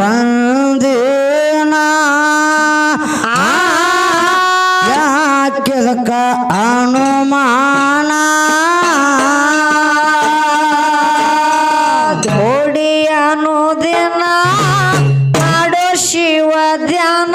ಒಂದಿನ ಯಾಕಿದಕ ಅನುಮಾನ? ಗೋಡಿ ಅನ್ನೋದಿನ ಮಾಡೋ ಶಿವ ಧ್ಯಾನ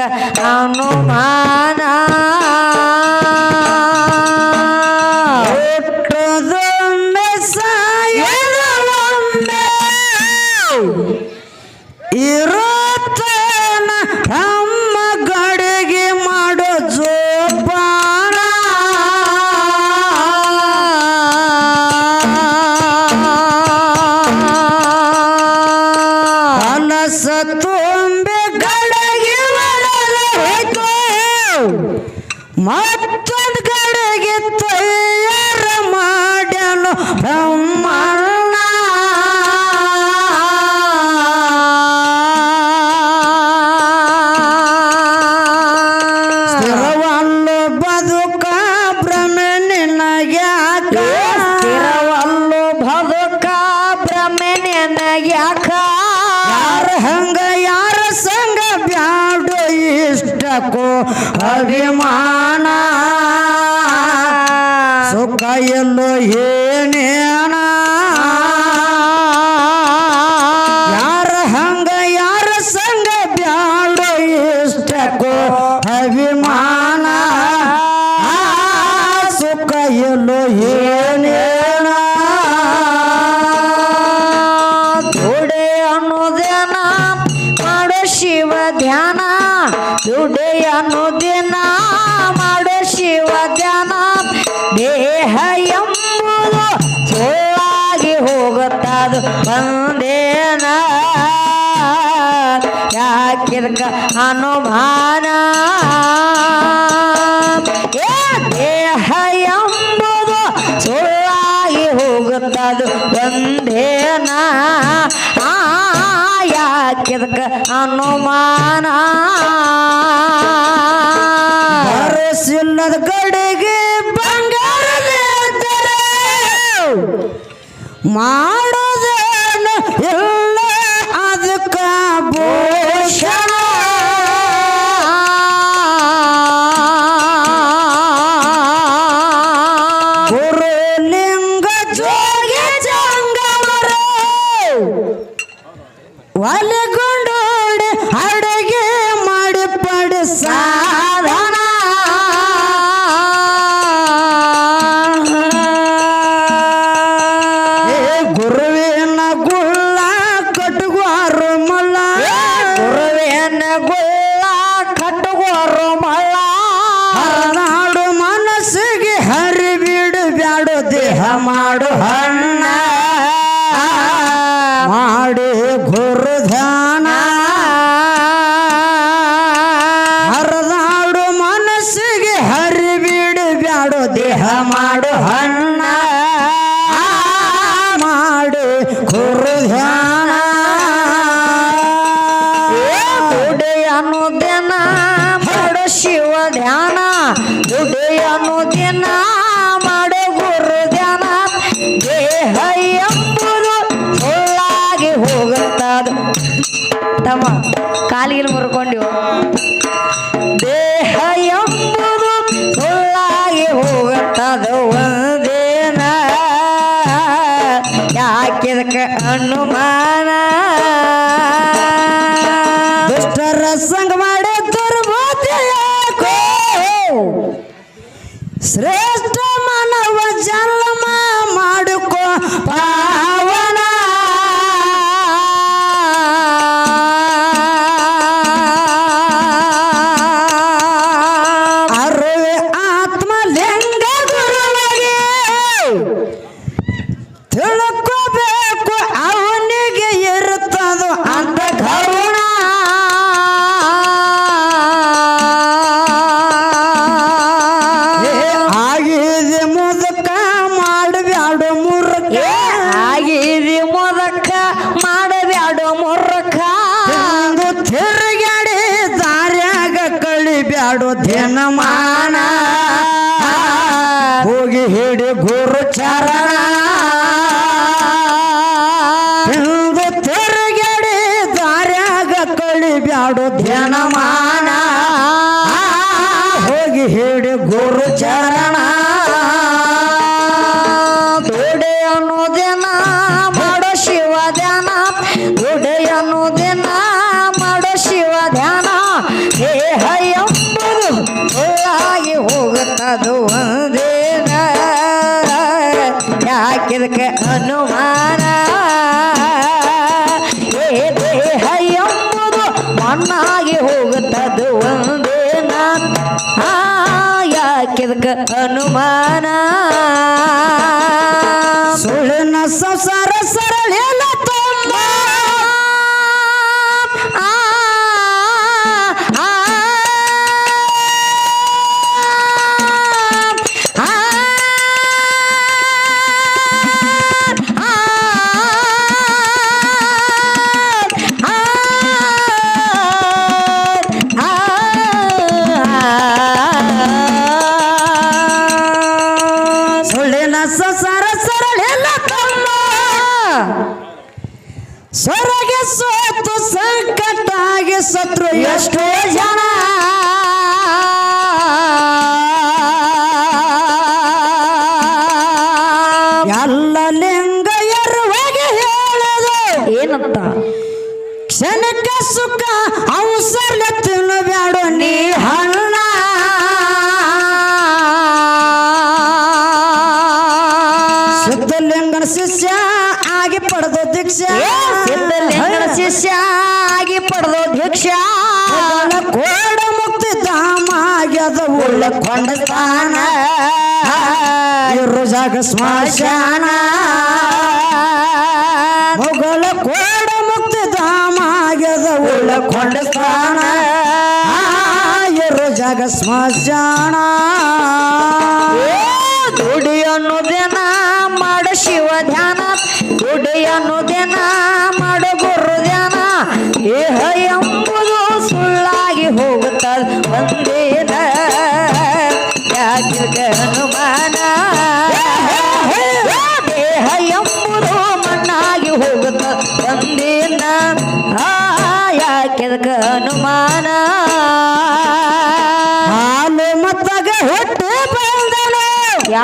ಆಯಾಕ್ಯದಕ ಏ ದೇಹ ಎಂಬುದು ಸುಳ್ಳಾಗಿ ಹೋಗುತ್ತದು ಬಂದೇನ ಆ ಹನುಮಾನ ಅನುಮಾನ? ಅರಸಿಲ್ಲದ ಕಡೆಗೆ ಬಂಗಾರ ಮಾಡೋದೇನು ಒಲೆಗೊಂಡೋಡಿ ಅಡುಗೆ ಮಾಡಿ ಪಡಿ ಸಾಧನ ಏ ಗುರುವಿನ ಗುಳ್ಳ ಕಟ್ಟುವಾರು ಮಲ್ಲ ಗುರುವೇನ ಗುಳ್ಳ ಕಟ್ಟುಗೋರು ಮಲ್ಲ ಹರನಾಡು ಮನಸ್ಸಿಗೆ ಹರಿ ಬಿಡು ಬ್ಯಾಡು ದೇಹ ಮಾಡು ಹಣ್ಣ. ಧ್ಯಾನ ದುಡಿಯನು ದಿನ ಮಾಡೋ ಗುರು ಧ್ಯಾನ ದೇಹ ಎಂಬುದು ಸುಳ್ಳಾಗಿ ಹೋಗುತ್ತದ. ತಮ್ಮ ಕಾಲಿಗೆ ಮುರ್ಕೊಂಡಿವ ದೇಹ ಎಂಬುದು ಸುಳ್ಳಾಗಿ ಹೋಗುತ್ತದ. ಒಂದೇನ ಯಾಕಿದಕ ಅನುಮಾನ? ದುಷ್ಟರ ಸಂಗ ಶ್ರೇಷ್ಠ ಮಾನವ ಜನ್ಮ ಮಾಡುಕೋ ಪಾವನ. ಅರುವೆ ಆತ್ಮ ಲಿಂಗ ಗುರುವಾಗಿ ತಿಳ್ಕೋಬೇಕು ಗುರು ಚರಣ ಒಂದು ತಿರುಗಡಿ ದಾರ್ಯಾಗ ಕಳಿಬ್ಯಾಡು ಧ್ಯಾನಮಾನ. ಹೋಗಿ ಹಿಡಿ ಗುರು ಚರಣ ಅದು ಅನ್ನೋದೇನ ಯಾಕಿದಕ್ಕೆ ಹನುಮಾನ ಏ ದೇಹ ಎಂಬುದು ಮಣ್ಣಾಗಿ ಹೋಗುತ್ತದು ಒಂದೇನ ಯಾಕಿದಕ್ಕ ಅನುಮಾನ? ಸುಳ್ಳಿನ ಸಂಸಾರ ಸರಳಿಲ್ಲ ಸಂಸಾರ ಸರಳೆಲ್ಲ ತಮ್ಮ. ಸ್ವರಗೆ ಸೋತು ಸಂಕಟಾಗಿ ಸತ್ರು ಎಷ್ಟೋ ಜನ. ಉಳ್ಳಕೊಂಡ ಸ್ಥಾನ ಇರು ಜಾಗ ಸ್ಮಶಾನ. ಮೊಗಲ ಕೋಡ ಮುಕ್ತಿ ಧಾಮಾಗ್ಯದ ಉಳ್ಳಕೊಂಡ ಸ್ಥಾನ ಇರು ಜಾಗ ಸ್ಮಶಾನ. ದುಡಿಯನ್ನು ದಿನ ಮಾಡ ಶಿವ ಧ್ಯಾನ ದುಡಿಯನ್ನು ಅನ್ನೋದೇನ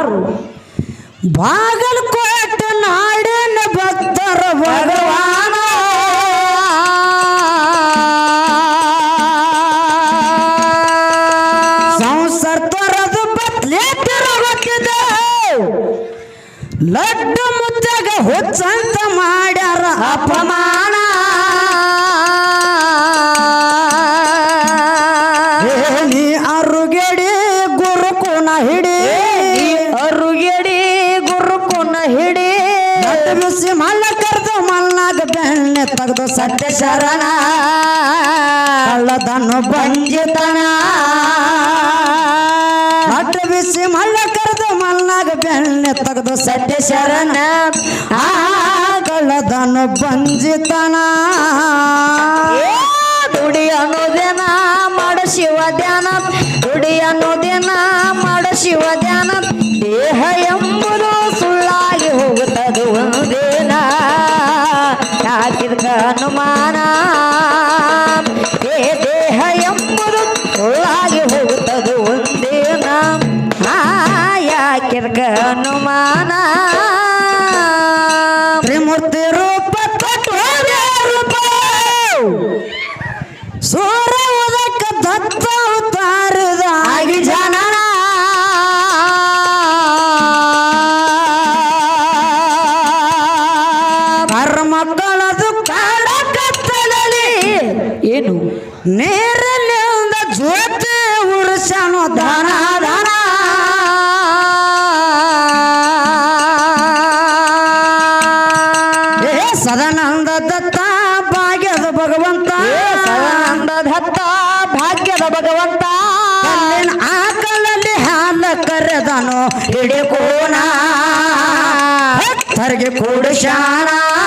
ಯಾರು ಬಾಗಲಕೋಟೆ ನಾಡಿನ ಭಕ್ತರ ಭಗವಾನ. ಸಂಸಾರ ತೊರೆದು ಬತ್ಲೆ ತಿರುಗುತ್ತಿದ್ದ ಲಡ್ಡು ಮುತ್ತಾಗ ಹುಚ್ಚಂತ ಮಾಡ್ಯಾರ ಅಪಮಾನ ಸತ್ಯ ಶರಣ ಕಳ್ಳದನ್ನು ಬಂಜಿತನ ಅಟ್ಟ ಬಿಸಿ ಮಲ್ಲ ಕರೆದು ಮಲ್ನಾಗ ಬೆಣ್ಣೆ ತೆಗೆದು ಸಟ್ಟೆ ಶರಣ, ಆ ಕಳ್ಳದನ್ನು ಬಂಜಿತನ ಏ ದುಡಿ ಅನ್ನೋದೇನ ಮಾಡ ಶಿವ ಧ್ಯಾನ ದುಡಿ ಅನ್ನೋದೇನ ಏನು? ನೇರಲ್ಲಿ ಒಂದ ಜ್ಯೋತಿ ಉರುಸನು ದಾನ ದಾನ. ಏ ಸದಾನಂದ ದತ್ತ ಭಾಗ್ಯದ ಭಗವಂತ. ಸದಾನಂದ ದತ್ತ ಭಾಗ್ಯದ ಭಗವಂತ. ಆಕಲಲ್ಲಿ ಹಾಲ ಕರೆದನು ಹಿಡಿಕೋಣ. ಭಕ್ತರಿಗೆ ಕೂಡಿಸಾಣ ಕಲ್ಲಿನ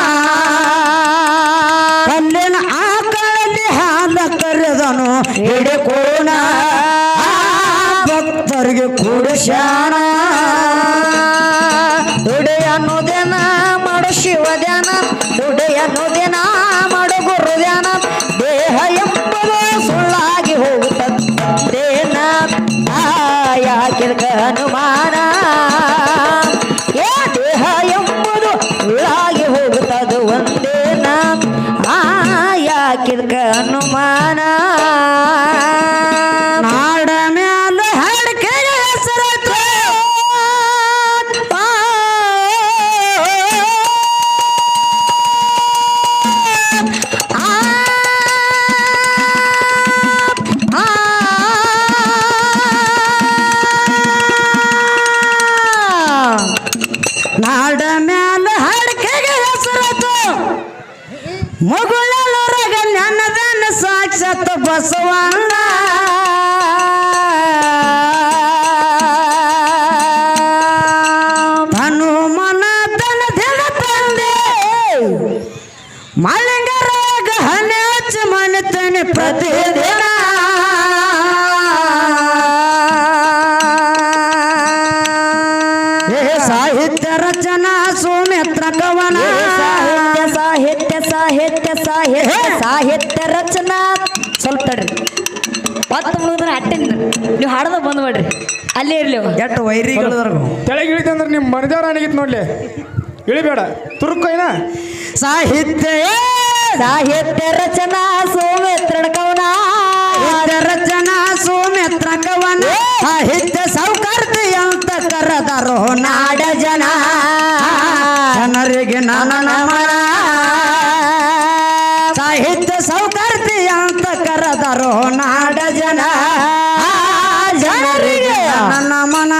ಸ್ವಲ್ಪ ತಡ್ರಿ ಮತ್ತೆ ಮುಗಿದ್ರೆ ಅಟ್ಟೆ ನೀವು ಹಾಡದ ಬಂದ್ಬಿಡ್ರಿ. ಅಲ್ಲೇ ಇರ್ಲಿ ಅವ. ಎಟ್ಟು ವೈರಿ ತೆಳಗೆ ಇಳಿತೆ ಅಂದ್ರೆ ನಿಮ್ಮ ಮನದೇವ್ರ ಅನಿಗಿತ್ ನೋಡ್ಲಿ. ಇಳಿಬೇಡ. ತುರುಕು ಏನ? ಸಾಹಿತ್ಯ ಸಾಹಿತ್ಯ ರಚನಾ ಸೌಮಿತ್ರ ಕವನ. ರಚನಾ ಸೌಮಿತ್ರ ಕವನ. ಸಾಹಿತ್ಯ ಸೌಕರ್ತಿ ಅಂತ ಕರೆದರು ನಾಡ ಜನ. ಜನರಿಗೆ ನನ್ನ ನಾಡ ಜನ. ಜನರಿಗೆ. ನನ್ನ ಮನ.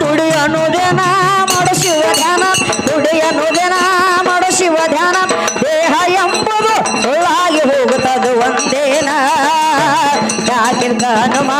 ದುಡಿ ಅನುದಿನ ಮಾಡು ಶಿವ ಧ್ಯಾನ. ದುಡಿ ಅನುದಿನ ಮಾಡು ಶಿವ ಧ್ಯಾನ. ದೇಹ ಎಂಬುದು ಸುಳ್ಳಾಗಿ ಹೋಗುತ್ತದೆ ಒಂದೇನ. ಯಾಕಿರ್ತ ಹನುಮ